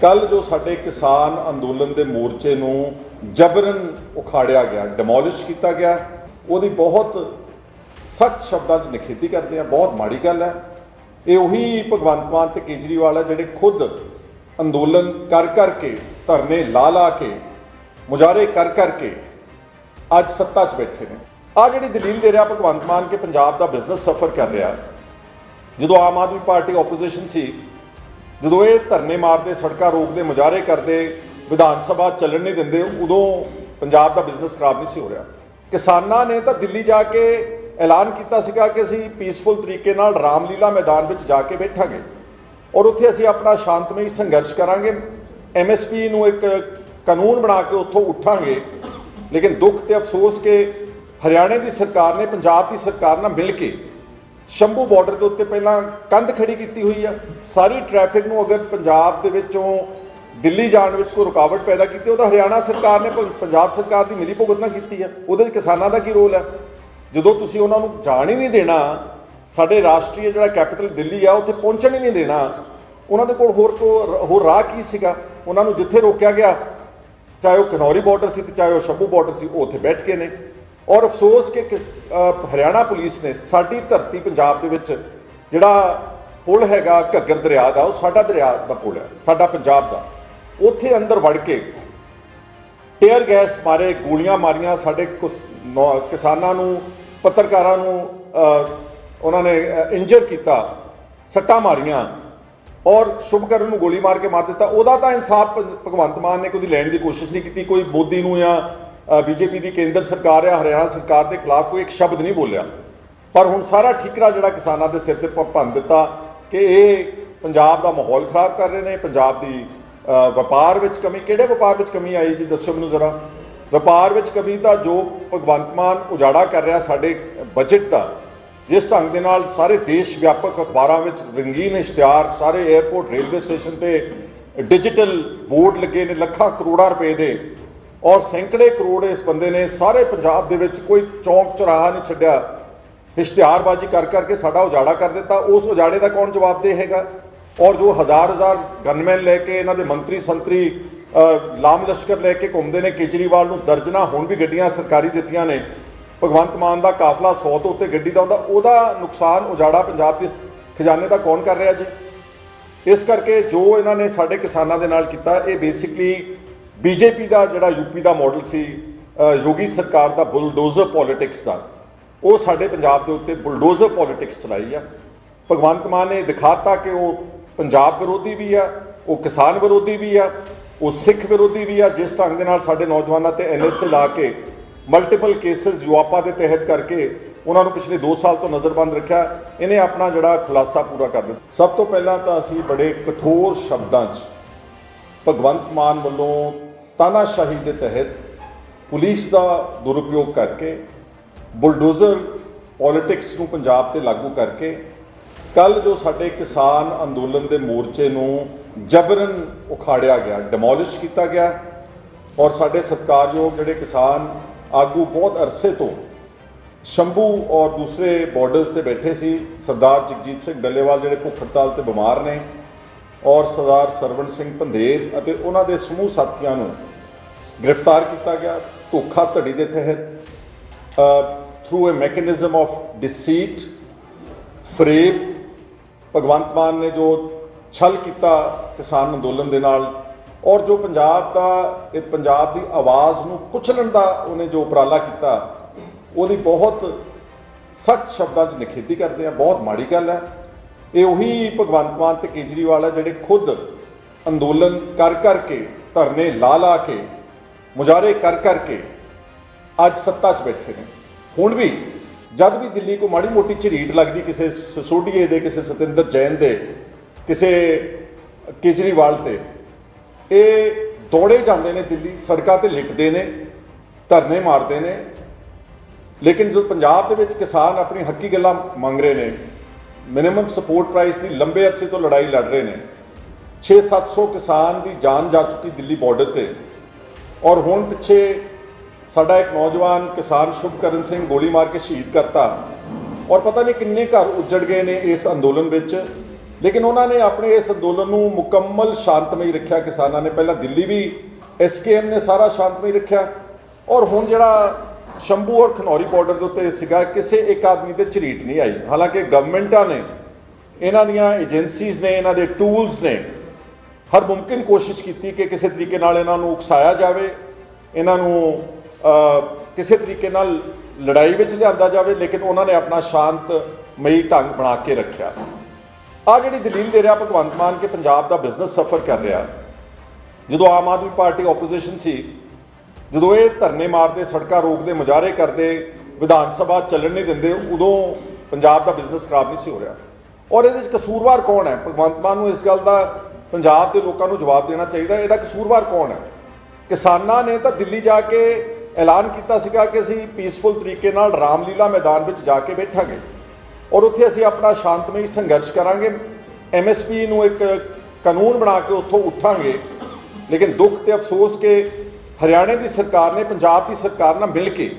ਕੱਲ ਜੋ ਸਾਡੇ ਕਿਸਾਨ ਅੰਦੋਲਨ ਦੇ ਮੋਰਚੇ ਨੂੰ ਜਬਰਨ ਉਖਾੜਿਆ ਗਿਆ ਡਿਮੋਲਿਸ਼ ਕੀਤਾ ਗਿਆ, ਉਹਦੀ ਬਹੁਤ ਸਖਤ ਸ਼ਬਦਾਂ 'ਚ ਨਿਖੇਧੀ ਕਰਦੇ ਆ, ਬਹੁਤ ਮਾੜੀ ਗੱਲ ਹੈ। ਇਹ ਉਹੀ ਭਗਵੰਤ ਮਾਨ ਤੇ ਕੇਜਰੀਵਾਲ ਹੈ ਜਿਹੜੇ ਖੁਦ ਅੰਦੋਲਨ ਕਰ ਕਰਕੇ ਧਰਨੇ ਲਾ ਲਾ ਕੇ, ਮੁਜ਼ਾਹਰੇ ਕਰ ਕਰਕੇ ਅੱਜ ਸੱਤਾ 'ਚ ਬੈਠੇ ਨੇ। ਆ ਜਿਹੜੀ ਦਲੀਲ ਦੇ ਰਿਹਾ ਭਗਵੰਤ ਮਾਨ ਕਿ ਪੰਜਾਬ ਦਾ ਬਿਜ਼ਨਸ ਸਫਰ ਕਰ ਰਿਹਾ ਜਦੋਂ ਆਮ ਆਦਮੀ ਪਾਰਟੀ ਆਪੋਜੀਸ਼ਨ ਸੀ ਜਦੋਂ ਇਹ ਧਰਨੇ ਮਾਰਦੇ, ਸੜਕਾਂ ਰੋਕਦੇ, ਮੁਜ਼ਾਹਰੇ ਕਰਦੇ, ਵਿਧਾਨ ਸਭਾ ਚੱਲਣ ਨਹੀਂ ਦਿੰਦੇ, ਉਦੋਂ ਪੰਜਾਬ ਦਾ ਬਿਜ਼ਨਸ ਖਰਾਬ ਨਹੀਂ ਸੀ ਹੋ ਰਿਹਾ। ਕਿਸਾਨਾਂ ਨੇ ਤਾਂ ਦਿੱਲੀ ਜਾ ਕੇ ਐਲਾਨ ਕੀਤਾ ਸੀਗਾ ਕਿ ਅਸੀਂ ਪੀਸਫੁਲ ਤਰੀਕੇ ਨਾਲ ਰਾਮਲੀਲਾ ਮੈਦਾਨ ਵਿੱਚ ਜਾ ਕੇ ਬੈਠਾਂਗੇ ਔਰ ਉੱਥੇ ਅਸੀਂ ਆਪਣਾ ਸ਼ਾਂਤਮਈ ਸੰਘਰਸ਼ ਕਰਾਂਗੇ। ਐਮਐਸਪੀ ਨੂੰ ਇੱਕ ਕਾਨੂੰਨ ਬਣਾ ਕੇ ਉੱਥੋਂ ਉੱਠਾਂਗੇ। ਲੇਕਿਨ ਦੁੱਖ ਤੇ ਅਫਸੋਸ ਕਿ ਹਰਿਆਣੇ ਦੀ ਸਰਕਾਰ ਨੇ, ਪੰਜਾਬ ਦੀ ਸਰਕਾਰ ਨਾਲ ਮਿਲ ਕੇ ਸ਼ੰਭੂ ਬਾਰਡਰ ਦੇ ਉੱਤੇ ਪਹਿਲਾਂ ਕੰਧ ਖੜੀ ਕੀਤੀ ਹੋਈ ਆ। ਸਾਰੀ ਟ੍ਰੈਫਿਕ ਨੂੰ ਅਗਰ ਪੰਜਾਬ ਦੇ ਵਿੱਚੋਂ ਦਿੱਲੀ ਜਾਣ ਵਿੱਚ ਕੋਈ ਰੁਕਾਵਟ ਪੈਦਾ ਕੀਤੀ, ਉਹ ਤਾਂ ਹਰਿਆਣਾ ਸਰਕਾਰ ਨੇ ਪੰਜਾਬ ਸਰਕਾਰ ਦੀ ਮਿਲੀ ਭੁਗਤ ਕੀਤੀ ਆ। ਉਹਦੇ ਵਿੱਚ ਕਿਸਾਨਾਂ ਦਾ ਕੀ ਰੋਲ ਹੈ ਜਦੋਂ ਤੁਸੀਂ ਉਹਨਾਂ ਨੂੰ ਜਾਣ ਹੀ ਨਹੀਂ ਦੇਣਾ, ਸਾਡੇ ਰਾਸ਼ਟਰੀ ਜਿਹੜਾ ਕੈਪੀਟਲ ਦਿੱਲੀ ਆ, ਉੱਥੇ ਪਹੁੰਚਣ ਹੀ ਨਹੀਂ ਦੇਣਾ, ਉਹਨਾਂ ਦੇ ਕੋਲ ਹੋਰ ਕੋ, ਹੋਰ ਰਾਹ ਕੀ ਸੀਗਾ? ਉਹਨਾਂ ਨੂੰ ਜਿੱਥੇ ਰੋਕਿਆ ਗਿਆ, ਚਾਹੇ ਉਹ ਕਨੌਰੀ ਬਾਰਡਰ ਸੀ ਤੇ ਚਾਹੇ ਉਹ ਸ਼ੰਭੂ ਬਾਰਡਰ ਸੀ, ਉਹ ਉੱਥੇ ਬੈਠ ਕੇ ਨੇ। ਔਰ ਅਫਸੋਸ ਕਿ ਹਰਿਆਣਾ ਪੁਲਿਸ ਨੇ ਸਾਡੀ ਧਰਤੀ ਪੰਜਾਬ ਦੇ ਵਿੱਚ ਜਿਹੜਾ ਪੁਲ ਹੈਗਾ ਘੱਗਰ ਦਰਿਆ ਦਾ, ਉਹ ਸਾਡਾ ਦਰਿਆ ਦਾ ਪੁਲ ਹੈ, ਸਾਡਾ ਪੰਜਾਬ ਦਾ। ਉੱਥੇ ਅੰਦਰ ਵੜ ਕੇ ਟੇਅਰ ਗੈਸ ਮਾਰੇ, ਗੋਲੀਆਂ ਮਾਰੀਆਂ, ਸਾਡੇ ਕੁਸ- ਨੌ- ਕਿਸਾਨਾਂ ਨੂੰ, ਪੱਤਰਕਾਰਾਂ ਨੂੰ ਉਹਨਾਂ ਨੇ ਇੰਜਰ ਕੀਤਾ, ਸੱਟਾਂ ਮਾਰੀਆਂ ਔਰ ਸ਼ੁਭਕਰਨ ਨੂੰ ਗੋਲੀ ਮਾਰ ਕੇ ਮਾਰ ਦਿੱਤਾ। ਉਹਦਾ ਤਾਂ ਇਨਸਾਫ ਭ- ਭਗਵੰਤ ਮਾਨ ਨੇ ਕਦੀ ਲੈਣ ਦੀ ਕੋਸ਼ਿਸ਼ ਨਹੀਂ ਕੀਤੀ, ਕੋਈ ਮੋਦੀ ਨੂੰ ਜਾਂ ਬੀਜੇਪੀ ਦੀ ਕੇਂਦਰ ਸਰਕਾਰ ਜਾਂ ਹਰਿਆਣਾ ਸਰਕਾਰ ਦੇ ਖਿਲਾਫ ਕੋਈ ਇੱਕ ਸ਼ਬਦ ਨਹੀਂ ਬੋਲਿਆ। ਪਰ ਹੁਣ ਸਾਰਾ ਠੀਕਰਾ ਜਿਹੜਾ ਕਿਸਾਨਾਂ ਦੇ ਸਿਰ ਤੇ ਭੰਨ ਦਿੱਤਾ ਕਿ ਇਹ ਪੰਜਾਬ ਦਾ ਮਾਹੌਲ ਖਰਾਬ ਕਰ ਰਹੇ ਨੇ, ਪੰਜਾਬ ਦੀ ਵਪਾਰ ਵਿੱਚ ਕਮੀ, ਕਿਹੜੇ ਵਪਾਰ ਵਿੱਚ ਕਮੀ ਆਈ ਜੀ ਦੱਸੋ ਮੈਨੂੰ ਜ਼ਰਾ? ਵਪਾਰ ਵਿੱਚ ਕਮੀ ਦਾ ਜੋ ਭਗਵੰਤ ਮਾਨ ਉਜਾੜਾ ਕਰ ਰਿਹਾ ਸਾਡੇ ਬਜਟ ਦਾ, ਜਿਸ ਢੰਗ ਦੇ ਨਾਲ ਸਾਰੇ ਦੇਸ਼ ਵਿਆਪਕ ਅਖਬਾਰਾਂ ਵਿੱਚ ਰੰਗੀਨ ਇਸ਼ਤਿਹਾਰ, ਸਾਰੇ 에ਅਰਪੋਰਟ ਰੇਲਵੇ ਸਟੇਸ਼ਨ ਤੇ ਡਿਜੀਟਲ ਬੋਰਡ ਲੱਗੇ ਨੇ, ਲੱਖਾਂ ਕਰੋੜਾਂ ਰੁਪਏ ਦੇ। ਔਰ ਸੈਂਕੜੇ ਕਰੋੜ ਇਸ ਬੰਦੇ ਨੇ ਸਾਰੇ ਪੰਜਾਬ ਦੇ ਵਿੱਚ ਕੋਈ ਚੌਂਕ ਚੌਰਾਹਾ ਨਹੀਂ ਛੱਡਿਆ। ਇਸ਼ਤਿਹਾਰਬਾਜ਼ੀ ਕਰ ਕਰਕੇ ਸਾਡਾ ਉਜਾੜਾ ਕਰ ਦਿੱਤਾ। ਉਸ ਉਜਾੜੇ ਦਾ ਕੌਣ ਜਵਾਬਦੇਹ ਹੈਗਾ ਔਰ ਜੋ ਹਜ਼ਾਰ ਹਜ਼ਾਰ ਗਨਮੈਨ ਲੈ ਕੇ ਇਹਨਾਂ ਦੇ ਮੰਤਰੀ ਸੰਤਰੀ ਲਾਮ ਲਸ਼ਕਰ ਲੈ ਕੇ ਘੁੰਮਦੇ ਨੇ, ਕੇਜਰੀਵਾਲ ਨੂੰ ਦਰਜਨਾ ਹੁਣ ਵੀ ਗੱਡੀਆਂ ਸਰਕਾਰੀ ਦਿੱਤੀਆਂ ਨੇ। ਭਗਵੰਤ ਮਾਨ ਦਾ ਕਾਫਲਾ 100 ਤੋਂ ਉੱਤੇ ਗੱਡੀ ਦਾ ਹੁੰਦਾ। ਉਹਦਾ ਨੁਕਸਾਨ ਉਜਾੜਾ ਪੰਜਾਬ ਦੇ ਖਜ਼ਾਨੇ ਦਾ ਕੌਣ ਕਰ ਰਿਹਾ ਜੀ? ਇਸ ਕਰਕੇ ਜੋ ਇਹਨਾਂ ਨੇ ਸਾਡੇ ਕਿਸਾਨਾਂ ਦੇ ਨਾਲ ਕੀਤਾ, ਇਹ ਬੇਸਿਕਲੀ ਬੀਜੇਪੀ ਦਾ ਜਿਹੜਾ ਯੂਪੀ ਦਾ ਮਾਡਲ ਸੀ ਯੋਗੀ ਸਰਕਾਰ ਦਾ ਬੁਲਡੋਜ਼ਰ ਪੋਲਿਟਿਕਸ ਦਾ, ਉਹ ਸਾਡੇ ਪੰਜਾਬ ਦੇ ਉੱਤੇ ਬੁਲਡੋਜ਼ਰ ਪੋਲਿਟਿਕਸ ਚਲਾਈ ਆ। ਭਗਵੰਤ ਮਾਨ ਨੇ ਦਿਖਾਤਾ ਕਿ ਉਹ ਪੰਜਾਬ ਵਿਰੋਧੀ ਵੀ ਆ, ਉਹ ਕਿਸਾਨ ਵਿਰੋਧੀ ਵੀ ਆ, ਉਹ ਸਿੱਖ ਵਿਰੋਧੀ ਵੀ ਆ, ਜਿਸ ਢੰਗ ਦੇ ਨਾਲ ਸਾਡੇ ਨੌਜਵਾਨਾਂ ਤੇ ਐਨਐਸਏ ਲਾ ਕੇ ਮਲਟੀਪਲ ਕੇਸਸ ਯੂਆਪਾ ਦੇ ਤਹਿਤ ਕਰਕੇ ਉਹਨਾਂ ਨੂੰ ਪਿਛਲੇ 2 ਸਾਲ ਤੋਂ ਨਜ਼ਰਬੰਦ ਰੱਖਿਆ, ਇਹਨੇ ਆਪਣਾ ਜਿਹੜਾ ਖੁਲਾਸਾ ਪੂਰਾ ਕਰ ਦਿੱਤਾ। ਸਭ ਤੋਂ ਪਹਿਲਾਂ ਤਾਂ ਅਸੀਂ ਬੜੇ ਕਠੋਰ ਸ਼ਬਦਾਂ 'ਚ ਭਗਵੰਤ ਮਾਨ ਵੱਲੋਂ ਤਾਨਾਸ਼ਾਹੀ ਦੇ ਤਹਿਤ ਪੁਲਿਸ ਦਾ ਦੁਰਉਪਯੋਗ ਕਰਕੇ, ਬੁਲਡੋਜ਼ਰ ਪੋਲਿਟਿਕਸ ਨੂੰ ਪੰਜਾਬ ਤੇ ਲਾਗੂ ਕਰਕੇ, ਕੱਲ ਜੋ ਸਾਡੇ ਕਿਸਾਨ ਅੰਦੋਲਨ ਦੇ ਮੋਰਚੇ ਨੂੰ ਜਬਰਨ ਉਖਾੜਿਆ ਗਿਆ ਡਿਮੋਲਿਸ਼ ਕੀਤਾ ਗਿਆ, ਔਰ ਸਾਡੇ ਸਤਿਕਾਰਯੋਗ ਜਿਹੜੇ ਕਿਸਾਨ ਆਗੂ ਬਹੁਤ ਅਰਸੇ ਤੋਂ ਸ਼ੰਭੂ ਔਰ ਦੂਸਰੇ ਬਾਰਡਰਸ ਤੇ ਬੈਠੇ ਸੀ, ਸਰਦਾਰ ਜਗਜੀਤ ਸਿੰਘ ਡੱਲੇਵਾਲ ਜਿਹੜੇ ਭੁੱਖ ਹੜਤਾਲ ਤੇ ਬਿਮਾਰ ਨੇ, ਔਰ ਸਰਦਾਰ ਸਰਵਣ ਸਿੰਘ ਪੰਧੇਰ ਅਤੇ ਉਹਨਾਂ ਦੇ ਸਮੂਹ ਸਾਥੀਆਂ ਨੂੰ ਗ੍ਰਿਫਤਾਰ ਕੀਤਾ ਗਿਆ ਧੋਖਾ ਧੜੀ ਦੇ ਤਹਿਤ through a mechanism of deceit ਫਰੇਬ, Bhagwant Mann ਨੇ ਜੋ ਛਲ ਕੀਤਾ ਕਿਸਾਨ ਅੰਦੋਲਨ ਦੇ ਨਾਲ ਔਰ ਜੋ ਪੰਜਾਬ ਦਾ, ਇਹ ਪੰਜਾਬ ਦੀ ਆਵਾਜ਼ ਨੂੰ ਕੁਚਲਣ ਦਾ ਉਹਨੇ ਜੋ ਉਪਰਾਲਾ ਕੀਤਾ, ਉਹਦੀ ਬਹੁਤ ਸਖਤ ਸ਼ਬਦਾਂ 'ਚ ਨਿਖੇਧੀ ਕਰਦੇ ਆ, ਬਹੁਤ ਮਾੜੀ ਗੱਲ ਹੈ। ਇਹ ਉਹੀ ਭਗਵੰਤ ਮਾਨ ਤੇ ਕੇਜਰੀਵਾਲ ਹੈ ਜਿਹੜੇ ਖੁਦ ਅੰਦੋਲਨ ਕਰ ਕਰਕੇ ਧਰਨੇ ਲਾ ਲਾ ਕੇ ਮੁਜ਼ਾਹਰੇ ਕਰ ਕਰਕੇ ਅੱਜ ਸੱਤਾ 'ਚ ਬੈਠੇ ਨੇ। ਹੁਣ ਵੀ ਜਦ ਵੀ ਦਿੱਲੀ ਕੋ ਮਾੜੀ ਮੋਟੀ ਝਰੀਟ ਲੱਗਦੀ, ਕਿਸੇ ਸਸੋਡੀਏ ਦੇ, ਕਿਸੇ ਸਤਿੰਦਰ ਜੈਨ ਦੇ, ਕਿਸੇ ਕੇਜਰੀਵਾਲ ਤੇ, ਇਹ ਦੌੜੇ ਜਾਂਦੇ ਨੇ ਦਿੱਲੀ, ਸੜਕਾਂ ਤੇ ਲਿਟਦੇ ਨੇ, ਧਰਨੇ ਮਾਰਦੇ ਨੇ। ਲੇਕਿਨ ਜੋ ਪੰਜਾਬ ਦੇ ਵਿੱਚ ਕਿਸਾਨ ਆਪਣੀ ਹੱਕੀ ਗੱਲਾਂ ਮੰਗ ਰਹੇ ਨੇ, ਮਿਨੀਮਮ ਸਪੋਰਟ ਪ੍ਰਾਈਸ ਦੀ ਲੰਬੇ ਅਰਸੇ ਤੋਂ ਲੜਾਈ ਲੜ ਰਹੇ ਨੇ। 6-700 ਕਿਸਾਨ ਦੀ ਜਾਨ ਜਾ ਚੁੱਕੀ ਦਿੱਲੀ ਬਾਰਡਰ ਤੇ। ਔਰ ਹੁਣ ਪਿੱਛੇ ਸਾਡਾ ਇੱਕ ਨੌਜਵਾਨ ਕਿਸਾਨ ਸ਼ੁਭਕਰਨ ਸਿੰਘ ਗੋਲੀ ਮਾਰ ਕੇ ਸ਼ਹੀਦ ਕਰਤਾ। ਔਰ ਪਤਾ ਨਹੀਂ ਕਿੰਨੇ ਘਰ ਉੱਜੜ ਗਏ ਨੇ ਇਸ ਅੰਦੋਲਨ ਵਿੱਚ। ਲੇਕਿਨ ਉਹਨਾਂ ਨੇ ਆਪਣੇ ਇਸ ਅੰਦੋਲਨ ਨੂੰ ਮੁਕੰਮਲ ਸ਼ਾਂਤਮਈ ਰੱਖਿਆ। ਕਿਸਾਨਾਂ ਨੇ ਪਹਿਲਾਂ ਦਿੱਲੀ ਵੀ ਐਸਕੇਐਮ ਨੇ ਸਾਰਾ ਸ਼ਾਂਤਮਈ ਰੱਖਿਆ। ਔਰ ਹੁਣ ਜਿਹੜਾ ਸ਼ੰਭੂ ਔਰ ਖਨੌਰੀ ਬਾਰਡਰ ਦੇ ਉੱਤੇ ਸੀਗਾ, ਕਿਸੇ ਇੱਕ ਆਦਮੀ ਤੇ ਝਰੀਟ ਨਹੀਂ ਆਈ। ਹਾਲਾਂਕਿ ਗਵਰਨਮੈਂਟਾਂ ਨੇ, ਇਹਨਾਂ ਦੀਆਂ ਏਜੰਸੀਜ਼ ਨੇ, ਇਹਨਾਂ ਦੇ ਟੂਲਸ ਨੇ ਹਰ ਮੁਮਕਿਨ ਕੋਸ਼ਿਸ਼ ਕੀਤੀ ਕਿ ਕਿਸੇ ਤਰੀਕੇ ਨਾਲ ਇਹਨਾਂ ਨੂੰ ਉਕਸਾਇਆ ਜਾਵੇ, ਇਹਨਾਂ ਨੂੰ ਕਿਸੇ ਤਰੀਕੇ ਨਾਲ ਲੜਾਈ ਵਿੱਚ ਲਿਆਂਦਾ ਜਾਵੇ, ਲੇਕਿਨ ਉਹਨਾਂ ਨੇ ਆਪਣਾ ਸ਼ਾਂਤਮਈ ਢੰਗ ਬਣਾ ਕੇ ਰੱਖਿਆ। ਆ ਜਿਹੜੀ ਦਲੀਲ ਦੇ ਰਿਹਾ ਭਗਵੰਤ ਮਾਨ ਕਿ ਪੰਜਾਬ ਦਾ ਬਿਜ਼ਨਸ ਸਫਰ ਕਰ ਰਿਹਾ। ਜਦੋਂ ਆਮ ਆਦਮੀ ਪਾਰਟੀ ਆਪੋਜੀਸ਼ਨ ਸੀ, ਜਦੋਂ ਇਹ ਧਰਨੇ ਮਾਰਦੇ, ਸੜਕਾਂ ਰੋਕਦੇ, ਮੁਜ਼ਾਹਰੇ ਕਰਦੇ, ਵਿਧਾਨ ਸਭਾ ਚੱਲਣ ਨਹੀਂ ਦਿੰਦੇ, ਉਦੋਂ ਪੰਜਾਬ ਦਾ ਬਿਜ਼ਨਸ ਖਰਾਬ ਨਹੀਂ ਸੀ ਹੋ ਰਿਹਾ। ਔਰ ਇਹਦੇ ਵਿੱਚ ਕਸੂਰਵਾਰ ਕੌਣ ਹੈ? ਭਗਵੰਤ ਮਾਨ ਨੂੰ ਇਸ ਗੱਲ ਦਾ ਪੰਜਾਬ ਦੇ ਲੋਕਾਂ ਨੂੰ ਜਵਾਬ ਦੇਣਾ ਚਾਹੀਦਾ ਇਹਦਾ ਕਸੂਰਵਾਰ ਕੌਣ ਹੈ? ਕਿਸਾਨਾਂ ਨੇ ਤਾਂ ਦਿੱਲੀ ਜਾ ਕੇ ਐਲਾਨ ਕੀਤਾ ਸੀਗਾ ਕਿ ਅਸੀਂ ਪੀਸਫੁਲ ਤਰੀਕੇ ਨਾਲ ਰਾਮਲੀਲਾ ਮੈਦਾਨ ਵਿੱਚ ਜਾ ਕੇ ਬੈਠਾਂਗੇ। ਔਰ ਉੱਥੇ ਅਸੀਂ ਆਪਣਾ ਸ਼ਾਂਤਮਈ ਸੰਘਰਸ਼ ਕਰਾਂਗੇ। ਐਮਐਸਪੀ ਨੂੰ ਇੱਕ ਕਾਨੂੰਨ ਬਣਾ ਕੇ ਉੱਥੋਂ ਉੱਠਾਂਗੇ। ਲੇਕਿਨ ਦੁੱਖ ਤੇ ਅਫਸੋਸ ਕਿ ਹਰਿਆਣੇ ਦੀ ਸਰਕਾਰ ਨੇ, ਪੰਜਾਬ ਦੀ ਸਰਕਾਰ ਨਾਲ ਮਿਲ ਕੇ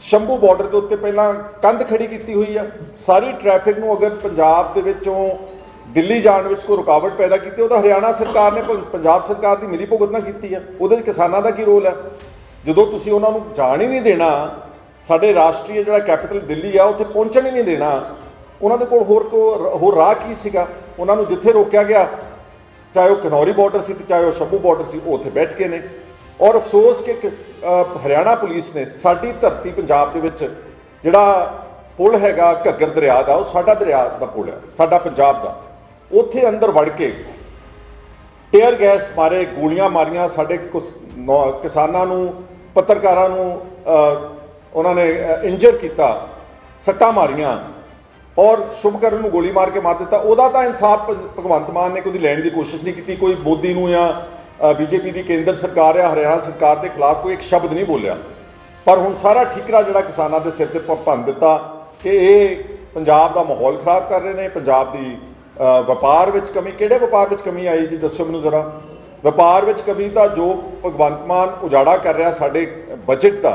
ਸ਼ੰਭੂ ਬਾਰਡਰ ਦੇ ਉੱਤੇ ਪਹਿਲਾਂ ਕੰਧ ਖੜੀ ਕੀਤੀ ਹੋਈ ਆ। ਸਾਰੀ ਟ੍ਰੈਫਿਕ ਨੂੰ ਅਗਰ ਪੰਜਾਬ ਦੇ ਵਿੱਚੋਂ ਦਿੱਲੀ ਜਾਣ ਵਿੱਚ ਕੋਈ ਰੁਕਾਵਟ ਪੈਦਾ ਕੀਤੀ, ਉਹ ਤਾਂ ਹਰਿਆਣਾ ਸਰਕਾਰ ਨੇ, ਪ- ਪੰਜਾਬ ਸਰਕਾਰ ਦੀ ਮਿਲੀ ਭੁਗਤ ਨਾਲ ਕੀਤੀ ਹੈ ਉਹਦੇ ਵਿੱਚ ਕਿਸਾਨਾਂ ਦਾ ਕੀ ਰੋਲ ਹੈ? ਜਦੋਂ ਤੁਸੀਂ ਉਹਨਾਂ ਨੂੰ ਜਾਣ ਹੀ ਨਹੀਂ ਦੇਣਾ, ਸਾਡੇ ਰਾਸ਼ਟਰੀ ਜਿਹੜਾ ਕੈਪੀਟਲ ਦਿੱਲੀ ਆ, ਉੱਥੇ ਪਹੁੰਚਣ ਹੀ ਨਹੀਂ ਦੇਣਾ, ਉਹਨਾਂ ਦੇ ਕੋਲ ਹੋਰ ਕੋ ਹੋਰ ਰਾਹ ਕੀ ਸੀਗਾ? ਉਹਨਾਂ ਨੂੰ ਜਿੱਥੇ ਰੋਕਿਆ ਗਿਆ, ਚਾਹੇ ਉਹ ਕਨੌਰੀ ਬਾਰਡਰ ਸੀ ਤੇ ਚਾਹੇ ਉਹ ਸ਼ੰਭੂ ਬਾਰਡਰ ਸੀ, ਉਹ ਉੱਥੇ ਬੈਠ ਕੇ ਨੇ। ਔਰ ਅਫਸੋਸ ਕਿ ਹਰਿਆਣਾ ਪੁਲਿਸ ਨੇ ਸਾਡੀ ਧਰਤੀ ਪੰਜਾਬ ਦੇ ਵਿੱਚ ਜਿਹੜਾ ਪੁਲ ਹੈਗਾ ਘੱਗਰ ਦਰਿਆ ਦਾ, ਉਹ ਸਾਡਾ ਦਰਿਆ ਦਾ ਪੁਲ ਹੈ, ਸਾਡਾ ਪੰਜਾਬ ਦਾ। ਉੱਥੇ ਅੰਦਰ ਵੜ ਕੇ ਟੇਅਰ ਗੈਸ ਮਾਰੇ, ਗੋਲੀਆਂ ਮਾਰੀਆਂ, ਸਾਡੇ ਕੁਸ- ਨੌ- ਕਿਸਾਨਾਂ ਨੂੰ, ਪੱਤਰਕਾਰਾਂ ਨੂੰ ਉਹਨਾਂ ਨੇ ਇੰਜਰ ਕੀਤਾ, ਸੱਟਾਂ ਮਾਰੀਆਂ ਔਰ ਸ਼ੁਭਕਰਨ ਨੂੰ ਗੋਲੀ ਮਾਰ ਕੇ ਮਾਰ ਦਿੱਤਾ। ਉਹਦਾ ਤਾਂ ਇਨਸਾਫ ਭ- ਭਗਵੰਤ ਮਾਨ ਨੇ ਕੋਈ ਲੈਣ ਦੀ ਕੋਸ਼ਿਸ਼ ਨਹੀਂ ਕੀਤੀ। ਕੋਈ ਮੋਦੀ ਨੂੰ ਜਾਂ ਬੀਜੇਪੀ ਦੀ ਕੇਂਦਰ ਸਰਕਾਰ ਜਾਂ ਹਰਿਆਣਾ ਸਰਕਾਰ ਦੇ ਖਿਲਾਫ ਕੋਈ ਇੱਕ ਸ਼ਬਦ ਨਹੀਂ ਬੋਲਿਆ। ਪਰ ਹੁਣ ਸਾਰਾ ਠੀਕਰਾ ਜਿਹੜਾ ਕਿਸਾਨਾਂ ਦੇ ਸਿਰ ਤੇ ਭੰਨ ਦਿੱਤਾ ਕਿ ਇਹ ਪੰਜਾਬ ਦਾ ਮਾਹੌਲ ਖਰਾਬ ਕਰ ਰਹੇ ਨੇ, ਪੰਜਾਬ ਦੀ ਵਪਾਰ ਵਿੱਚ ਕਮੀ, ਕਿਹੜੇ ਵਪਾਰ ਵਿੱਚ ਕਮੀ ਆਈ ਜੀ? ਦੱਸੋ ਮੈਨੂੰ ਜ਼ਰਾ। ਵਪਾਰ ਵਿੱਚ ਕਮੀ ਦਾ ਜੋ ਭਗਵੰਤ ਮਾਨ ਉਜਾੜਾ ਕਰ ਰਿਹਾ ਸਾਡੇ ਬਜਟ ਦਾ,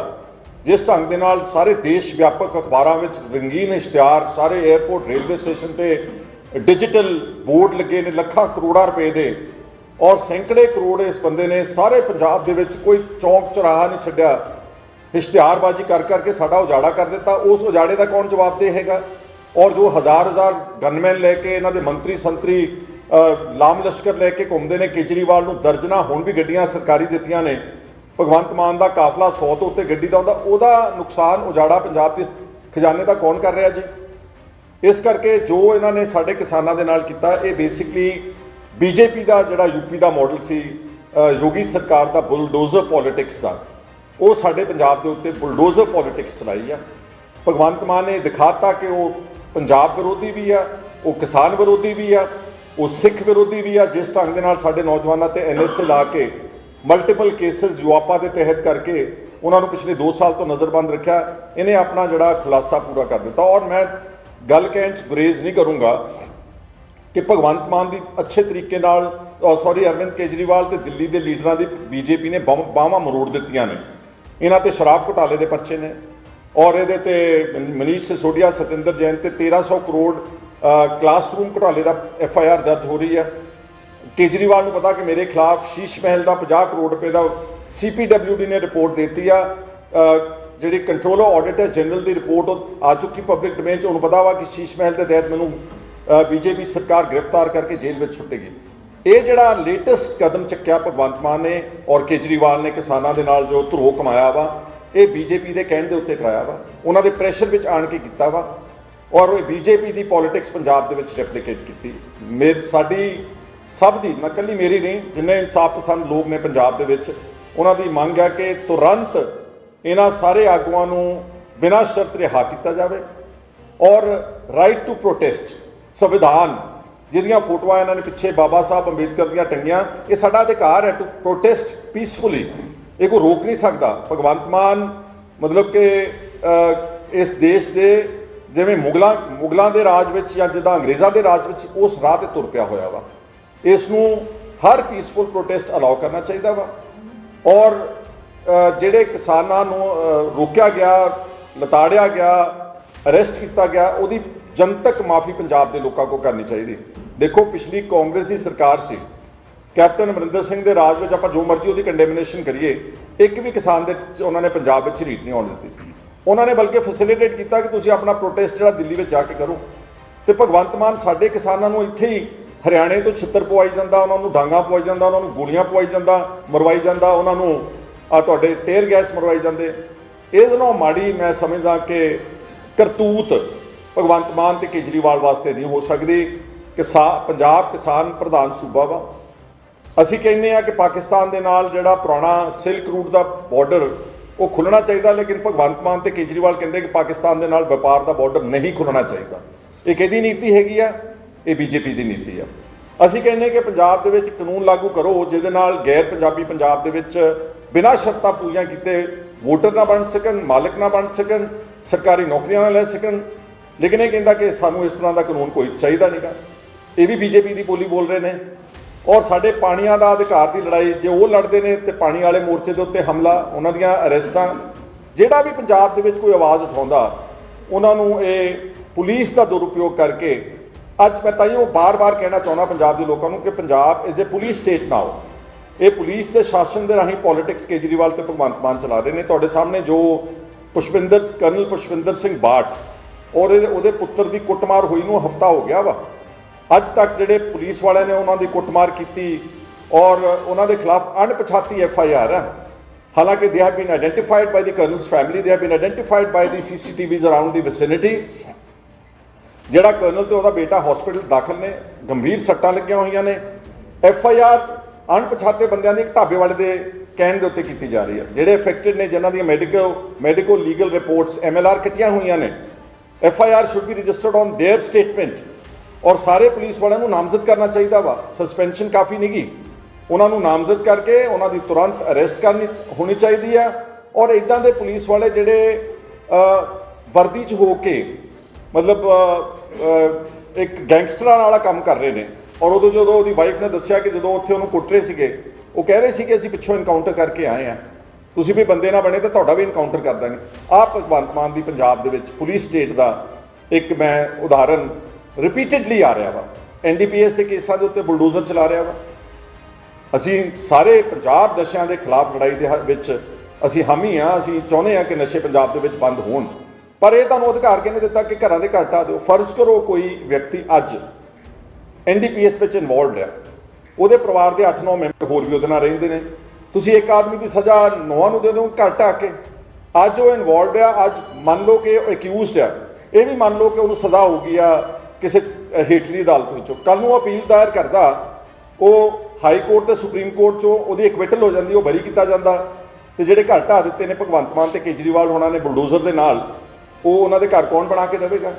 ਜਿਸ ਢੰਗ ਦੇ ਨਾਲ ਸਾਰੇ ਦੇਸ਼ ਵਿਆਪਕ ਅਖਬਾਰਾਂ ਵਿੱਚ ਰੰਗੀਨ ਇਸ਼ਤਿਹਾਰ, ਸਾਰੇ 에ਅਰਪੋਰਟ ਰੇਲਵੇ ਸਟੇਸ਼ਨ ਤੇ ਡਿਜੀਟਲ ਬੋਰਡ ਲੱਗੇ ਨੇ, ਲੱਖਾਂ ਕਰੋੜਾਂ ਰੁਪਏ ਦੇ। ਔਰ ਸੈਂਕੜੇ ਕਰੋੜ ਇਸ ਬੰਦੇ ਨੇ ਸਾਰੇ ਪੰਜਾਬ ਦੇ ਵਿੱਚ ਕੋਈ ਚੌਂਕ ਚੌਰਾਹਾ ਨਹੀਂ ਛੱਡਿਆ। ਇਸ਼ਤਿਹਾਰਬਾਜ਼ੀ ਕਰ ਕਰਕੇ ਸਾਡਾ ਉਜਾੜਾ ਕਰ ਦਿੱਤਾ। ਉਸ ਉਜਾੜੇ ਦਾ ਕੌਣ ਜਵਾਬਦੇਹ ਹੈਗਾ? ਔਰ ਜੋ ਹਜ਼ਾਰ ਹਜ਼ਾਰ ਗਨਮੈਨ ਲੈ ਕੇ ਇਹਨਾਂ ਦੇ ਮੰਤਰੀ ਸੰਤਰੀ ਲਾਮ ਲਸ਼ਕਰ ਲੈ ਕੇ ਘੁੰਮਦੇ ਨੇ, ਕੇਜਰੀਵਾਲ ਨੂੰ ਦਰਜਨਾ ਹੁਣ ਵੀ ਗੱਡੀਆਂ ਸਰਕਾਰੀ ਦਿੱਤੀਆਂ ਨੇ। ਭਗਵੰਤ ਮਾਨ ਦਾ ਕਾਫਲਾ 100 ਤੋਂ ਉੱਤੇ ਗੱਡੀ ਦਾ ਹੁੰਦਾ, ਉਹਦਾ ਨੁਕਸਾਨ ਉਜਾੜਾ ਪੰਜਾਬ ਦੇ ਖਜ਼ਾਨੇ ਦਾ ਕੌਣ ਕਰ ਰਿਹਾ ਜੀ? ਇਸ ਕਰਕੇ ਜੋ ਇਹਨਾਂ ਨੇ ਸਾਡੇ ਕਿਸਾਨਾਂ ਦੇ ਨਾਲ ਕੀਤਾ, ਇਹ ਬੇਸਿਕਲੀ ਬੀਜੇਪੀ ਦਾ ਜਿਹੜਾ ਯੂਪੀ ਦਾ ਮਾਡਲ ਸੀ ਯੋਗੀ ਸਰਕਾਰ ਦਾ ਬੁਲਡੋਜ਼ਰ ਪੋਲਿਟਿਕਸ ਦਾ। ਉਹ ਸਾਡੇ ਪੰਜਾਬ ਦੇ ਉੱਤੇ ਬੁਲਡੋਜ਼ਰ ਪੋਲਿਟਿਕਸ ਚਲਾਈ ਆ। ਭਗਵੰਤ ਮਾਨ ਨੇ ਦਿਖਾਤਾ ਕਿ ਉਹ ਪੰਜਾਬ ਵਿਰੋਧੀ ਵੀ ਆ, ਉਹ ਕਿਸਾਨ ਵਿਰੋਧੀ ਵੀ ਆ, ਉਹ ਸਿੱਖ ਵਿਰੋਧੀ ਵੀ ਆ, ਜਿਸ ਢੰਗ ਦੇ ਨਾਲ ਸਾਡੇ ਨੌਜਵਾਨਾਂ ਤੇ ਐਨਐਸਏ ਲਾ ਕੇ ਮਲਟੀਪਲ ਕੇਸਸ ਯੂਆਪਾ ਦੇ ਤਹਿਤ ਕਰਕੇ ਉਹਨਾਂ ਨੂੰ ਪਿਛਲੇ 2 ਸਾਲ ਤੋਂ ਨਜ਼ਰਬੰਦ ਰੱਖਿਆ, ਇਹਨੇ ਆਪਣਾ ਜਿਹੜਾ ਖੁਲਾਸਾ ਪੂਰਾ ਕਰ ਦਿੱਤਾ। ਔਰ ਮੈਂ ਗੱਲ ਕਹਿਣ ਚ ਗੁਰੇਜ਼ ਨਹੀਂ ਕਰੂੰਗਾ ਕਿ ਭਗਵੰਤ ਮਾਨ ਦੀ ਅੱਛੇ ਤਰੀਕੇ ਨਾਲ ਸੌਰੀ ਅਰਵਿੰਦ ਕੇਜਰੀਵਾਲ ਤੇ ਦਿੱਲੀ ਦੇ ਲੀਡਰਾਂ ਦੀ ਬੀਜੇਪੀ ਨੇ ਬਾਹਾਂ ਮਰੋੜ ਦਿੱਤੀਆਂ ਨੇ। ਇਹਨਾਂ ਤੇ ਸ਼ਰਾਬ ਘੁਟਾਲੇ ਦੇ ਪਰਚੇ ਨੇ। ਔਰ ਇਹਦੇ ਤੇ ਮਨੀਸ਼ ਸਿਸੋਡੀਆ ਸਤਿੰਦਰ ਜੈਨ ਤੇ 1300 ਕਰੋੜ ਕਲਾਸਰੂਮ ਘੁਟਾਲੇ ਦਾ ਐਫ ਆਈ ਆਰ ਦਰਜ ਹੋ ਰਹੀ ਹੈ। ਕੇਜਰੀਵਾਲ ਨੂੰ ਪਤਾ ਕਿ ਮੇਰੇ ਖਿਲਾਫ ਸ਼ੀਸ਼ ਮਹਿਲ ਦਾ 50 ਕਰੋੜ ਰੁਪਏ ਦਾ ਸੀਪੀਡਬਲਿਊਡੀ ਨੇ ਰਿਪੋਰਟ ਦਿੱਤੀ ਆ। ਅ, ਜਿਹੜੀ ਕੰਟਰੋਲਰ ਆਡੀਟਰ ਜਨਰਲ ਦੀ ਰਿਪੋਰਟ ਉਹ ਆ ਚੁੱਕੀ ਪਬਲਿਕ ਡੋਮੇਨ ਚ। ਉਹਨੂੰ ਪਤਾ ਵਾ ਕਿ ਸ਼ੀਸ਼ ਮਹਿਲ ਦੇ ਤਹਿਤ ਮੈਨੂੰ ਬੀਜੇਪੀ ਸਰਕਾਰ ਗ੍ਰਿਫਤਾਰ ਕਰਕੇ ਜੇਲ੍ਹ ਵਿੱਚ ਛੁੱਟੇਗੀ ਇਹ ਜਿਹੜਾ ਲੇਟੈਸਟ ਕਦਮ ਚੱਕਿਆ ਭਗਵੰਤ ਮਾਨ ਨੇ ਔਰ ਕੇਜਰੀਵਾਲ ਨੇ ਕਿਸਾਨਾਂ ਦੇ ਨਾਲ ਜੋ ਧਰੋ ਕਮਾਇਆ ਵਾ ਇਹ ਬੀਜੇਪੀ ਦੇ ਕਹਿਣ ਦੇ ਉੱਤੇ ਕਰਾਇਆ ਵਾ। ਉਹਨਾਂ ਦੇ ਪ੍ਰੈਸ਼ਰ ਵਿੱਚ ਆਣ ਕੇ ਕੀਤਾ ਵਾ। ਔਰ ਉਹ ਬੀਜੇਪੀ ਦੀ ਪੋਲਿਟਿਕਸ ਪੰਜਾਬ ਦੇ ਵਿੱਚ ਰੈਪਲੀਕੇਟ ਕੀਤੀ। ਮੇਰ, ਸਾਡੀ ਸਭ ਦੀ ਨਾ ਇਕੱਲੀ ਮੇਰੀ ਨਹੀਂ, ਜਿੰਨੇ ਇਨਸਾਫ ਪਸੰਦ ਲੋਕ ਨੇ ਪੰਜਾਬ ਦੇ ਵਿੱਚ, ਉਹਨਾਂ ਦੀ ਮੰਗ ਹੈ ਕਿ ਤੁਰੰਤ ਇਹਨਾਂ ਸਾਰੇ ਆਗੂਆਂ ਨੂੰ ਬਿਨਾਂ ਸ਼ਰਤ ਰਿਹਾ ਕੀਤਾ ਜਾਵੇ। ਔਰ ਰਾਈਟ ਟੂ ਪ੍ਰੋਟੈਸਟ ਸੰਵਿਧਾਨ, ਜਿਹਦੀਆਂ ਫੋਟੋਆਂ ਇਹਨਾਂ ਨੇ ਪਿੱਛੇ ਬਾਬਾ ਸਾਹਿਬ ਅੰਬੇਦਕਰ ਦੀਆਂ ਟੰਗੀਆਂ, ਇਹ ਸਾਡਾ ਅਧਿਕਾਰ ਹੈ ਟੂ ਪ੍ਰੋਟੈਸਟ ਪੀਸਫੁਲੀ ਇਹ ਕੋਈ ਰੋਕ ਨਹੀਂ ਸਕਦਾ। ਭਗਵੰਤ ਮਾਨ ਮਤਲਬ ਕਿ ਇਸ ਦੇਸ਼ ਦੇ ਜਿਵੇਂ ਮੁਗਲਾਂ ਮੁਗਲਾਂ ਦੇ ਰਾਜ ਵਿੱਚ ਜਾਂ ਜਿੱਦਾਂ ਅੰਗਰੇਜ਼ਾਂ ਦੇ ਰਾਜ ਵਿੱਚ ਉਸ ਰਾਹ ਤੇ ਤੁਰ ਪਿਆ ਹੋਇਆ ਵਾ। ਇਸ ਨੂੰ ਹਰ ਪੀਸਫੁਲ ਪ੍ਰੋਟੈਸਟ ਅਲਾਉ ਕਰਨਾ ਚਾਹੀਦਾ ਵਾ। ਔਰ ਜਿਹੜੇ ਕਿਸਾਨਾਂ ਨੂੰ ਰੋਕਿਆ ਗਿਆ, ਲਤਾੜਿਆ ਗਿਆ ਅਰੈਸਟ ਕੀਤਾ ਗਿਆ, ਉਹਦੀ ਜਨਤਕ ਮਾਫੀ ਪੰਜਾਬ ਦੇ ਲੋਕਾਂ ਕੋ ਕਰਨੀ ਚਾਹੀਦੀ। ਦੇਖੋ, ਪਿਛਲੀ ਕਾਂਗਰਸ ਦੀ ਸਰਕਾਰ ਸੀ। ਕੈਪਟਨ ਅਮਰਿੰਦਰ ਸਿੰਘ ਦੇ ਰਾਜ ਵਿੱਚ ਆਪਾਂ ਜੋ ਮਰਜ਼ੀ ਉਹਦੀ ਕੰਡੈਮਨੇਸ਼ਨ ਕਰੀਏ, ਇੱਕ ਵੀ ਕਿਸਾਨ ਦੇ ਉਹਨਾਂ ਨੇ ਪੰਜਾਬ ਵਿੱਚ ਰੀਟ ਨਹੀਂ ਆਉਣ ਦਿੱਤੀ। ਉਹਨਾਂ ਨੇ ਬਲਕਿ ਫੈਸਿਲਿਟੇਟ ਕੀਤਾ ਕਿ ਤੁਸੀਂ ਆਪਣਾ ਪ੍ਰੋਟੈਸਟ ਜਿਹੜਾ ਦਿੱਲੀ ਵਿੱਚ ਜਾ ਕੇ ਕਰੋ। ਤੇ ਭਗਵੰਤ ਮਾਨ ਸਾਡੇ ਕਿਸਾਨਾਂ ਨੂੰ ਇੱਥੇ ਹੀ ਹਰਿਆਣੇ ਤੋਂ ਛਿੱਤਰ ਪਵਾਈ ਜਾਂਦਾ, ਉਹਨਾਂ ਨੂੰ ਡਾਂਗਾ ਪਵਾਈ ਜਾਂਦਾ, ਉਹਨਾਂ ਨੂੰ ਗੋਲੀਆਂ ਪਵਾਈ ਜਾਂਦਾ, ਮਰਵਾਈ ਜਾਂਦਾ, ਉਹਨਾਂ ਨੂੰ ਆ ਤੁਹਾਡੇ ਟੇਅਰ ਗੈਸ ਮਰਵਾਈ ਜਾਂਦੇ। ਇਸ ਨੂੰ ਮਾੜੀ ਮੈਂ ਸਮਝਦਾ ਕਿ ਕਰਤੂਤ ਭਗਵੰਤ ਮਾਨ ਤੇ ਕੇਜਰੀਵਾਲ ਵਾਸਤੇ ਨਹੀਂ ਹੋ ਸਕਦੀ ਕਿ ਪੰਜਾਬ ਕਿਸਾਨ ਪ੍ਰਧਾਨ ਸੂਬਾ ਵਾ। ਅਸੀਂ ਕਹਿੰਦੇ ਆ ਕਿ ਪਾਕਿਸਤਾਨ ਦੇ ਨਾਲ ਜਿਹੜਾ ਪੁਰਾਣਾ ਸਿਲਕ ਰੂਟ ਦਾ ਬਾਰਡਰ ਉਹ ਖੁੱਲਣਾ ਚਾਹੀਦਾ, ਲੇਕਿਨ ਭਗਵੰਤ ਮਾਨ ਤੇ ਕੇਜਰੀਵਾਲ ਕਹਿੰਦੇ ਕਿ ਪਾਕਿਸਤਾਨ ਦੇ ਨਾਲ ਵਪਾਰ ਦਾ ਬਾਰਡਰ ਨਹੀਂ ਖੁੱਲਣਾ ਚਾਹੀਦਾ। ਇਹ ਕਿਹਦੀ ਨੀਤੀ ਹੈਗੀ ਆ? ਇਹ ਬੀਜੇਪੀ ਦੀ ਨੀਤੀ ਆ। ਅਸੀਂ ਕਹਿੰਦੇ ਕਿ ਪੰਜਾਬ ਦੇ ਵਿੱਚ ਕਾਨੂੰਨ ਲਾਗੂ ਕਰੋ, ਜਿਹਦੇ ਨਾਲ ਗੈਰ ਪੰਜਾਬੀ ਪੰਜਾਬ ਦੇ ਵਿੱਚ ਬਿਨਾਂ ਸ਼ਰਤਾਂ ਪੂਰੀਆਂ ਕੀਤੇ ਵੋਟਰ ਨਾ ਬਣ ਸਕਣ, ਮਾਲਕ ਨਾ ਬਣ ਸਕਣ, ਸਰਕਾਰੀ ਨੌਕਰੀਆਂ ਨਾ ਲੈ ਸਕਣ। ਲੇਕਿਨ ਇਹ ਕਹਿੰਦਾ ਕਿ ਸਾਨੂੰ ਇਸ ਤਰ੍ਹਾਂ ਦਾ ਕਾਨੂੰਨ ਕੋਈ ਚਾਹੀਦਾ ਨਹੀਂਗਾ ਇਹ ਵੀ ਬੀਜੇਪੀ ਦੀ ਬੋਲੀ ਬੋਲ ਰਹੇ ਨੇ। ਔਰ ਸਾਡੇ ਪਾਣੀਆਂ ਦਾ ਅਧਿਕਾਰ ਦੀ ਲੜਾਈ, ਜੇ ਉਹ ਲੜਦੇ ਨੇ ਤੇ ਪਾਣੀ ਵਾਲੇ ਮੋਰਚੇ ਦੇ ਉੱਤੇ ਹਮਲਾ, ਉਹਨਾਂ ਦੀਆਂ ਅਰੈਸਟਾਂ, ਜਿਹੜਾ ਵੀ ਪੰਜਾਬ ਦੇ ਵਿੱਚ ਕੋਈ ਆਵਾਜ਼ ਉਠਾਉਂਦਾ, ਉਹਨਾਂ ਨੂੰ ਇਹ ਪੁਲਿਸ ਦਾ ਦੁਰਉਪਯੋਗ ਕਰਕੇ, ਅੱਜ ਮੈਂ ਤਾਂ ਤਾਈਓ ਬਾਰ-ਬਾਰ ਕਹਿਣਾ ਚਾਹੁੰਦਾ ਪੰਜਾਬ ਦੇ ਲੋਕਾਂ ਨੂੰ ਕਿ Punjab is a police state now ਇਹ ਪੁਲਿਸ ਦੇ ਸ਼ਾਸਨ ਦੇ ਰਾਹੀਂ ਪੋਲਿਟਿਕਸ ਕੇਜਰੀਵਾਲ ਤੇ ਭਗਵੰਤ ਮਾਨ ਚਲਾ ਰਹੇ ਨੇ। ਤੁਹਾਡੇ ਸਾਹਮਣੇ ਜੋ ਪੁਸ਼ਪਿੰਦਰ, ਕਰਨਲ ਪੁਸ਼ਪਿੰਦਰ ਸਿੰਘ ਬਾਠ ਔਰ ਇਹਦੇ- ਉਹਦੇ ਪੁੱਤਰ ਦੀ ਕੁੱਟਮਾਰ ਹੋਈ ਨੂੰ ਹਫਤਾ ਹੋ ਗਿਆ ਵਾ। ਅੱਜ ਤੱਕ ਜਿਹੜੇ ਪੁਲਿਸ ਵਾਲਿਆਂ ਨੇ ਉਹਨਾਂ ਦੀ ਕੁੱਟਮਾਰ ਕੀਤੀ ਔਰ ਉਹਨਾਂ ਦੇ ਖਿਲਾਫ ਅਣਪਛਾਤੀ ਐਫ ਆਈ ਆਰ ਹੈ ਹਾਲਾਂਕਿ they have been identified by the colonel's family they have been identified by the CCTVs around the vicinity ਜਿਹੜਾ ਕਰਨਲ ਤੇ ਉਹਦਾ ਬੇਟਾ ਹਸਪੀਟਲ ਦਾਖਲ ਨੇ ਗੰਭੀਰ ਸੱਟਾਂ ਲੱਗੀਆਂ ਹੋਈਆਂ ਨੇ ਐਫ ਆਈ ਆਰ ਅਣਪਛਾਤੇ ਬੰਦਿਆਂ ਦੀ ਇੱਕ ਢਾਬੇ ਵਾਲੇ ਦੇ ਕਹਿਣ ਦੇ ਉੱਤੇ ਕੀਤੀ ਜਾ ਰਹੀ ਹੈ ਜਿਹੜੇ ਅਫੈਕਟਡ ਨੇ ਜਿਨ੍ਹਾਂ ਦੀਆਂ medical medico legal reports M L R ਕੱਟੀਆਂ ਹੋਈਆਂ ਨੇ F I R should be registered on their statement ਔਰ ਸਾਰੇ ਪੁਲਿਸ ਵਾਲਿਆਂ ਨੂੰ ਨਾਮਜ਼ਦ ਕਰਨਾ ਚਾਹੀਦਾ ਵਾ। ਸਸਪੈਂਸ਼ਨ ਕਾਫੀ ਨਹੀਂਗੀ ਉਹਨਾਂ ਨੂੰ ਨਾਮਜ਼ਦ ਕਰਕੇ ਉਹਨਾਂ ਦੀ ਤੁਰੰਤ ਅਰੈਸਟ ਕਰਨੀ ਹੋਣੀ ਚਾਹੀਦੀ ਹੈ। ਔਰ ਇਦਾਂ ਦੇ ਪੁਲਿਸ ਵਾਲੇ ਜਿਹੜੇ ਵਰਦੀ 'ਚ ਹੋ ਕੇ, ਮਤਲਬ ਇੱਕ ਗੈਂਗਸਟਰਾਂ ਵਾਲਾ ਕੰਮ ਕਰ ਰਹੇ ਨੇ। ਔਰ ਉਦੋਂ ਜਦੋਂ ਉਹਦੀ ਵਾਈਫ ਨੇ ਦੱਸਿਆ ਕਿ ਜਦੋਂ ਉੱਥੇ ਉਹਨੂੰ ਕੁੱਟ ਰਹੇ ਸੀਗੇ, ਉਹ ਕਹਿ ਰਹੇ ਸੀ ਕਿ ਅਸੀਂ ਪਿੱਛੋਂ ਇਨਕਾਊਂਟਰ ਕਰਕੇ ਆਏ ਆ ਤੁਸੀਂ ਵੀ ਬੰਦੇ ਨਾ ਬਣੇ ਤਾਂ ਤੁਹਾਡਾ ਵੀ ਇਨਕਾਊਂਟਰ ਕਰ ਦਾਂਗੇ। ਆਹ ਭਗਵੰਤ ਮਾਨ ਦੀ ਪੰਜਾਬ ਦੇ ਵਿੱਚ ਪੁਲਿਸ ਸਟੇਟ ਦਾ ਇੱਕ ਮੈਂ ਉਦਾਹਰਨ ਰਿਪੀਟਿਡਲੀ ਆ ਰਿਹਾ ਵਾ। ਐਨਡੀਪੀਐਸ ਦੇ ਕੇਸਾਂ ਦੇ ਉੱਤੇ ਬੁਲਡੋਜ਼ਰ ਚਲਾ ਰਿਹਾ ਵਾ। ਅਸੀਂ ਸਾਰੇ ਪੰਜਾਬ ਨਸ਼ਿਆਂ ਦੇ ਖਿਲਾਫ ਲੜਾਈ ਦੇ ਹ- ਵਿੱਚ ਅਸੀਂ ਹਾਮੀ ਆ, ਅਸੀਂ ਚਾਹੁੰਦੇ ਆ ਕਿ ਨਸ਼ੇ ਪੰਜਾਬ ਦੇ ਵਿੱਚ ਬੰਦ ਹੋਣ। ਪਰ ਇਹ ਤੁਹਾਨੂੰ ਅਧਿਕਾਰ ਕਿਹਨੇ ਦਿੱਤਾ ਕਿ ਘਰਾਂ ਦੇ ਘਰ ਢਾਹ ਦਿਓ ਫਰਜ਼ ਕਰੋ ਕੋਈ ਵਿਅਕਤੀ ਅੱਜ ਐਨਡੀਪੀਐਸ ਵਿੱਚ ਇਨਵੋਲਵਡ ਆ। ਉਹਦੇ ਪਰਿਵਾਰ ਦੇ 8-9 ਮੈਂਬਰ ਹੋਰ ਵੀ ਉਹਦੇ ਨਾਲ ਰਹਿੰਦੇ ਨੇ। ਤੁਸੀਂ ਇੱਕ ਆਦਮੀ ਦੀ ਸਜ਼ਾ ਨੌਂ ਨੂੰ ਦੇ ਦਿਓ, ਘੱਟ ਆ ਕੇ। ਅੱਜ ਉਹ ਇਨਵੋਲਵਡ ਆ, ਅੱਜ ਮੰਨ ਲਓ ਕਿ ਉਹ ਅਕਿਊਜ਼ਡ ਆ। ਇਹ ਵੀ ਮੰਨ ਲਓ ਕਿ ਉਹਨੂੰ ਸਜ਼ਾ ਹੋ ਗਈ ਆ ਕਿਸੇ ਹੇਠਲੀ ਅਦਾਲਤ ਵਿੱਚੋਂ। ਕੱਲ ਨੂੰ ਉਹ ਅਪੀਲ ਦਾਇਰ ਕਰਦਾ, ਉਹ ਹਾਈ ਕੋਰਟ ਤੇ ਸੁਪਰੀਮ ਕੋਰਟ ਚੋਂ ਉਹਦੀ ਇਕਵਿਟਲ ਹੋ ਜਾਂਦੀ, ਉਹ ਬਰੀ ਕੀਤਾ ਜਾਂਦਾ। ਤੇ ਜਿਹੜੇ ਘਰ ਢਾਹ ਦਿੱਤੇ ਨੇ, ਭਗਵੰਤ ਮਾਨ ਤੇ ਕੇਜਰੀਵਾਲ ਹੋਣਾ ਨੇ, ਬੁਲਡੋਜ਼ਰ ਦੇ ਨਾਲ, ਉਹ ਉਹਨਾਂ ਦੇ ਘਰ ਕੌਣ ਬਣਾ ਕੇ ਦੇਵੇਗਾ?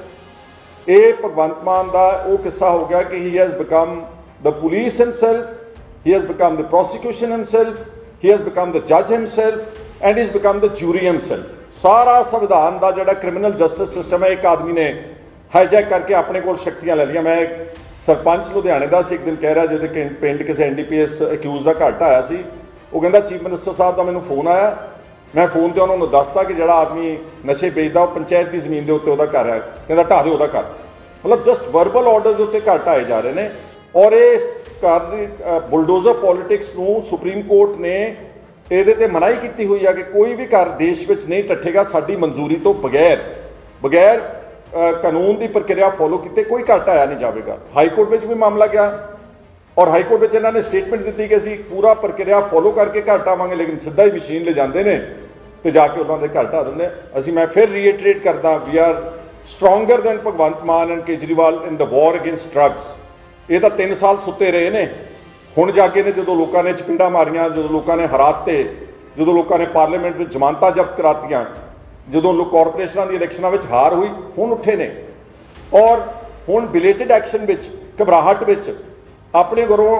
ਇਹ ਭਗਵੰਤ ਮਾਨ ਦਾ ਉਹ ਕਿੱਸਾ ਹੋ ਗਿਆ ਕਿ he has become the police himself he has become the prosecution himself he has become the ਜੱਜ himself and is become the jury himself ਸਾਰਾ ਸੰਵਿਧਾਨ ਦਾ ਜਿਹੜਾ ਕ੍ਰਿਮੀਨਲ ਜਸਟਿਸ ਸਿਸਟਮ ਹੈ, ਇੱਕ ਆਦਮੀ ਨੇ ਹਾਈਜੈਕ ਕਰਕੇ ਆਪਣੇ ਕੋਲ ਸ਼ਕਤੀਆਂ ਲੈ ਲਈਆਂ। ਮੈਂ ਇੱਕ ਸਰਪੰਚ ਲੁਧਿਆਣੇ ਦਾ ਸੀ, ਇੱਕ ਦਿਨ ਕਹਿ ਰਿਹਾ ਜਿਹਦੇ ਕਿ ਪਿੰਡ ਕਿਸੇ ਐਨਡੀਪੀਐਸ ਅਕਿਊਜ਼ ਦਾ ਘਟ ਆਇਆ ਸੀ। ਉਹ ਕਹਿੰਦਾ, ਚੀਫ ਮਿਨਿਸਟਰ ਸਾਹਿਬ ਦਾ ਮੈਨੂੰ ਫੋਨ ਆਇਆ। ਮੈਂ ਫੋਨ ਤੇ ਉਹਨਾਂ ਨੂੰ ਦੱਸਤਾ ਕਿ ਜਿਹੜਾ ਆਦਮੀ ਨਸ਼ੇ ਵੇਚਦਾ, ਉਹ ਪੰਚਾਇਤ ਦੀ ਜ਼ਮੀਨ ਦੇ ਉੱਤੇ ਉਹਦਾ ਘਰ ਹੈ। ਕਹਿੰਦਾ, ਢਾਹ ਦਿਓ ਉਹਦਾ ਘਰ। ਮਤਲਬ ਜਸਟ ਵਰਬਲ ਆਰਡਰਸ ਦੇ ਉੱਤੇ ਘਰ ਢਾਏ ਜਾ ਰਹੇ ਨੇ। ਔਰ ਇਸ ਘਰ ਦੀ ਬੁਲਡੋਜ਼ਰ ਪੋਲਿਟਿਕਸ ਨੂੰ ਸੁਪਰੀਮ ਕੋਰਟ ਨੇ ਇਹਦੇ ਤੇ ਮਨਾਹੀ ਕੀਤੀ ਹੋਈ ਆ ਕਿ ਕੋਈ ਵੀ ਘਰ ਦੇਸ਼ ਵਿੱਚ ਨਹੀਂ ਟੱਠੇਗਾ, ਸਾਡੀ ਮਨਜ਼ੂਰੀ ਤੋਂ ਬਗੈਰ। ਬਗੈਰ ਕਾਨੂੰਨ ਦੀ ਪ੍ਰਕਿਰਿਆ ਫੋਲੋ ਕੀਤੇ, ਕੋਈ ਘਰ ਢਾਇਆ ਨਹੀਂ ਜਾਵੇਗਾ। ਹਾਈ ਕੋਰਟ ਵਿੱਚ ਵੀ ਮਾਮਲਾ ਗਿਆ। ਔਰ ਹਾਈ ਕੋਰਟ ਵਿੱਚ ਇਹਨਾਂ ਨੇ ਸਟੇਟਮੈਂਟ ਦਿੱਤੀ ਕਿ ਅਸੀਂ ਪੂਰਾ ਪ੍ਰਕਿਰਿਆ ਫੋਲੋ ਕਰਕੇ ਘਰ ਆਵਾਂਗੇ, ਲੇਕਿਨ ਸਿੱਧਾ ਹੀ ਮਸ਼ੀਨ ਲੈ ਜਾਂਦੇ ਨੇ ਤੇ ਜਾ ਕੇ ਉਹਨਾਂ ਦੇ ਘਰ ਢਾ ਦਿੰਦੇ ਅਸੀਂ, ਮੈਂ ਫਿਰ ਰੀਇਟਰੇਟ ਕਰਦਾ we are stronger than Bhagwant Mann and Kejriwal in the war against drugs ਇਹ ਤਾਂ 3 ਸਾਲ ਸੁੱਤੇ ਰਹੇ ਨੇ। ਹੁਣ ਜਾ ਕੇ ਨੇ ਜਦੋਂ ਲੋਕਾਂ ਨੇ ਚਪੇੜਾਂ ਮਾਰੀਆਂ, ਜਦੋਂ ਲੋਕਾਂ ਨੇ ਹਰਾਤੇ, ਜਦੋਂ ਲੋਕਾਂ ਨੇ ਪਾਰਲੀਮੈਂਟ ਵਿੱਚ ਜ਼ਮਾਨਤਾਂ ਜ਼ਬਤ ਕਰਾਤੀਆਂ ਜਦੋਂ ਲੋਕ ਕਾਰਪੋਰੇਸ਼ਨਾਂ ਦੀ ਇਲੈਕਸ਼ਨਾਂ ਵਿੱਚ ਹਾਰ ਹੋਈ, ਹੁਣ ਉੱਠੇ ਨੇ। ਔਰ ਹੁਣ ਬਿਲੇਟਡ ਐਕਸ਼ਨ ਵਿੱਚ, ਘਬਰਾਹਟ ਵਿੱਚ, ਆਪਣੇ ਘਰੋਂ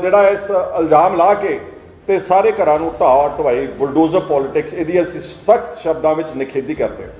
ਜਿਹੜਾ ਇਸ ਇਲਜ਼ਾਮ ਲਾ ਕੇ ਤੇ ਸਾਰੇ ਘਰਾਂ ਨੂੰ ਢਾਹ ਢਵਾਈ ਬੁਲਡੋਜ਼ਰ ਪੋਲਿਟਿਕਸ ਇਹਦੀ ਅਸੀਂ ਸਖਤ ਸ਼ਬਦਾਂ ਵਿੱਚ ਨਿਖੇਧੀ ਕਰਦੇ ਹਾਂ